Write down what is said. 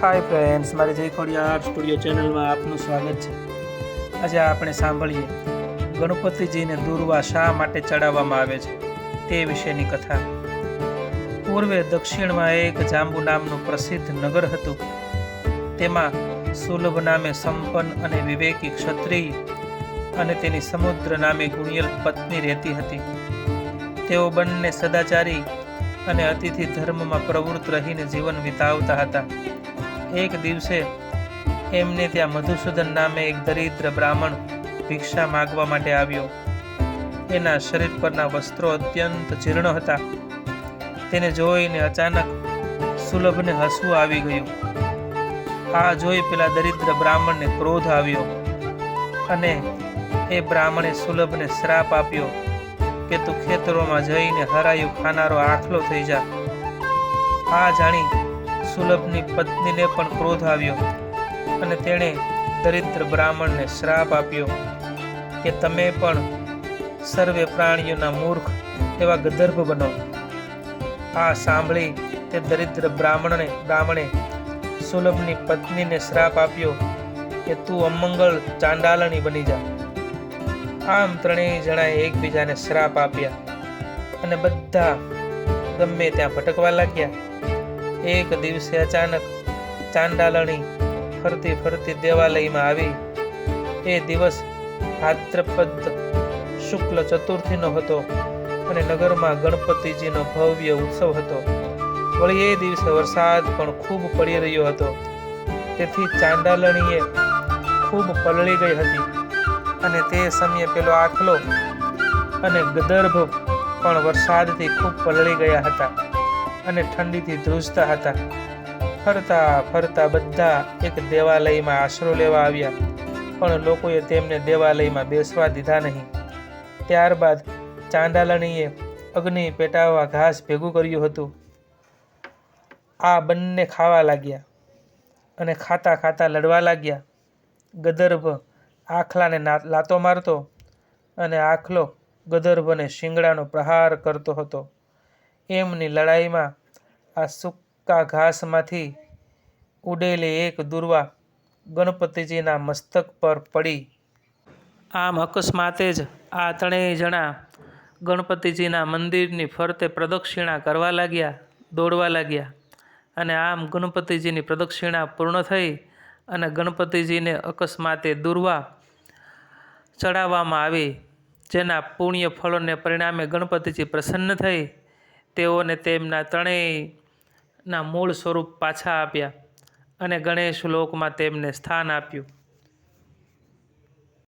Hi friends મારી જય art studio ચેનલમાં આપનું સ્વાગત છે. આજે આપણે સાંભળીએ, ગણપતિજીને દુર્વા શા માટે ચડાવવામાં આવે છે તે વિશેની કથા. પૂર્વે દક્ષિણમાં એક જાંબુ નામનું પ્રસિદ્ધ નગર હતું. તેમાં સુલભ નામે સંપન્ન અને વિવેકી ક્ષત્રિય અને તેની સમુદ્ર નામે ગુણિયલ પત્ની રહેતી હતી. તેઓ બંને સદાચારી અને અતિથિ ધર્મમાં પ્રવૃત્ત રહીને જીવન વિતાવતા હતા. એક દિવસે એમને ત્યાં મધુસૂદન નામે એક દરિદ્ર બ્રાહ્મણ ભિક્ષા માગવા માટે આવ્યો. એના શરીર પરના વસ્ત્રો અત્યંત જીર્ણ હતા. તેને જોઈને અચાનક સુલભને હસવું આવી ગયું. આ જોઈ પેલા દરિદ્ર બ્રાહ્મણને ક્રોધ આવ્યો અને એ બ્રાહ્મણે સુલભને શ્રાપ આપ્યો કે તું ખેતરોમાં જઈને હરાયું ખાનારો આખલો થઈ જા. આ જાણી સુલભની પત્નીને પણ ક્રોધ આવ્યો અને તેણે દરિદ્ર બ્રાહ્મણને શ્રાપ આપ્યો કે તમે પણ સર્વે પ્રાણીઓના મૂર્ખ એવા ગદર્ભ બનો. આ સાંભળી તે દરિદ્ર બ્રાહ્મણને, બ્રાહ્મણે સુલભની પત્નીને શ્રાપ આપ્યો કે તું અમંગલ ચાંડાલણી બની જા. આમ ત્રણેય જણાએ એકબીજાને શ્રાપ આપ્યા અને બધા ગમે ત્યાં ભટકવા લાગ્યા. એક દિવસે અચાનક ચાંડાલણી ફરતી ફરતી દેવાલયમાં આવી. એ દિવસ ભાદ્રપદ શુક્લ ચતુર્થીનો હતો અને નગરમાં ગણપતિજીનો ભવ્ય ઉત્સવ હતો. વળી એ દિવસે વરસાદ પણ ખૂબ પડી રહ્યો હતો. તેથી ચાંડાલણીએ ખૂબ પલળી ગઈ હતી અને તે સમયે પેલો આખલો અને ગદર્ભ પણ વરસાદથી ખૂબ પલળી ગયા હતા. અને ઠંડીથી ધ્રુજતા હતા. ફરતા ફરતા બધા એક દેવાલયમાં આશરો લેવા આવ્યા, પણ લોકોએ તેમને દેવાલયમાં બેસવા દીધા નહીં. ત્યારબાદ ચાંડાલણીએ અગ્નિ પેટાવવા ઘાસ ભેગું કર્યું હતું. આ બંને ખાવા લાગ્યા અને ખાતા ખાતા લડવા લાગ્યા. ગદર્ભ આખલાને લાતો મારતો અને આખલો ગદર્ભને શિંગડાનો પ્રહાર કરતો હતો. એમની લડાઈમાં આ સૂકા ઘાસમાંથી ઉડેલી એક દુર્વા ગણપતિજીના મસ્તક પર પડી. આમ અકસ્માતે જ આ ત્રણેય જણા ગણપતિજીના મંદિરની ફરતે પ્રદક્ષિણા કરવા લાગ્યા, દોડવા લાગ્યા અને આમ ગણપતિજીની પ્રદક્ષિણા પૂર્ણ થઈ અને ગણપતિજીને અકસ્માતે દુર્વા ચડાવવામાં આવી, જેના પુણ્ય ફળોને પરિણામે ગણપતિજી પ્રસન્ન થઈ. તેઓને તેમના ત્રણેયના મૂળ સ્વરૂપ પાછા આપ્યા અને ગણેશ લોકમાં તેમને સ્થાન આપ્યું.